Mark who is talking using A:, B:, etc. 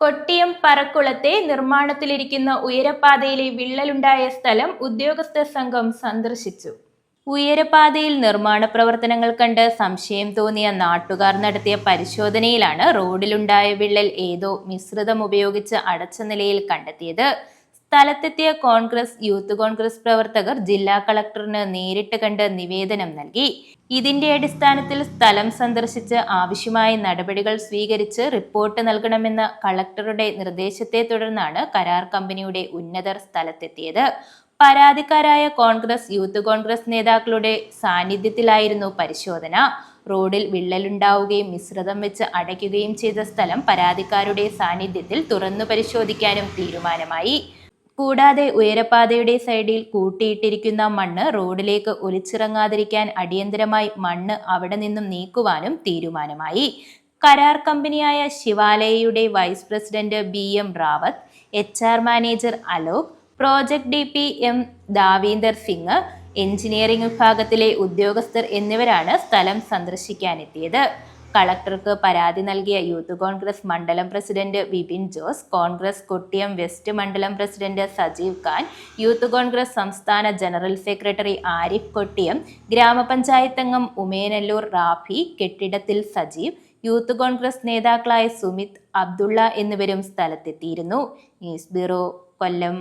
A: കൊട്ടിയം പറക്കുളത്തെ നിർമ്മാണത്തിലിരിക്കുന്ന ഉയരപ്പാതയിലെ വിള്ളലുണ്ടായ സ്ഥലം ഉദ്യോഗസ്ഥ സംഘം സന്ദർശിച്ചു. ഉയരപാതയിൽ നിർമ്മാണ പ്രവർത്തനങ്ങൾ കണ്ട് സംശയം തോന്നിയ നാട്ടുകാർ നടത്തിയ പരിശോധനയിലാണ് റോഡിലുണ്ടായ വിള്ളൽ ഏതോ മിശ്രിതം ഉപയോഗിച്ച് അടച്ച നിലയിൽ കണ്ടെത്തിയത്. സ്ഥലത്തെത്തിയ കോൺഗ്രസ് യൂത്ത് കോൺഗ്രസ് പ്രവർത്തകർ ജില്ലാ കളക്ടറിന് നേരിട്ട് കണ്ട് നിവേദനം നൽകി. ഇതിന്റെ അടിസ്ഥാനത്തിൽ സ്ഥലം സന്ദർശിച്ച് ആവശ്യമായ നടപടികൾ സ്വീകരിച്ച് റിപ്പോർട്ട് നൽകണമെന്ന കളക്ടറുടെ നിർദ്ദേശത്തെ തുടർന്നാണ് കരാർ കമ്പനിയുടെ ഉന്നതർ സ്ഥലത്തെത്തിയത്. പരാതിക്കാരായ കോൺഗ്രസ് യൂത്ത് കോൺഗ്രസ് നേതാക്കളുടെ സാന്നിധ്യത്തിലായിരുന്നു പരിശോധന. റോഡിൽ വിള്ളലുണ്ടാവുകയും മിശ്രിതം വെച്ച് അടയ്ക്കുകയും ചെയ്ത സ്ഥലം പരാതിക്കാരുടെ സാന്നിധ്യത്തിൽ തുറന്നു പരിശോധിക്കാനും തീരുമാനമായി. കൂടാതെ ഉയരപാതയുടെ സൈഡിൽ കൂട്ടിയിട്ടിരിക്കുന്ന മണ്ണ് റോഡിലേക്ക് ഒലിച്ചിറങ്ങാതിരിക്കാൻ അടിയന്തരമായി മണ്ണ് അവിടെ നിന്നും നീക്കുവാനും തീരുമാനമായി. കരാർ കമ്പനിയായ ശിവാലയയുടെ vice president B M Rawat H R manager Alok project D P M Davinder Singh engineering വിഭാഗത്തിലെ ഉദ്യോഗസ്ഥർ എന്നിവരാണ് സ്ഥലം സന്ദർശിക്കാനെത്തിയത്. കളക്ടർക്ക് പരാതി നൽകിയ യൂത്ത് കോൺഗ്രസ് മണ്ഡലം പ്രസിഡന്റ് വിപിൻ ജോസ് കോൺഗ്രസ് കൊട്ടിയം വെസ്റ്റ് മണ്ഡലം പ്രസിഡന്റ് സജീവ് ഖാൻ യൂത്ത് കോൺഗ്രസ് സംസ്ഥാന ജനറൽ സെക്രട്ടറി ആരിഫ് കൊട്ടിയം ഗ്രാമപഞ്ചായത്ത് അംഗം ഉമേനല്ലൂർ റാഫി കെട്ടിടത്തിൽ സജീവ് യൂത്ത് കോൺഗ്രസ് നേതാക്കളായ സുമിത് അബ്ദുള്ള എന്നിവരും സ്ഥലത്തെത്തിയിരുന്നു. News bureau Kollam.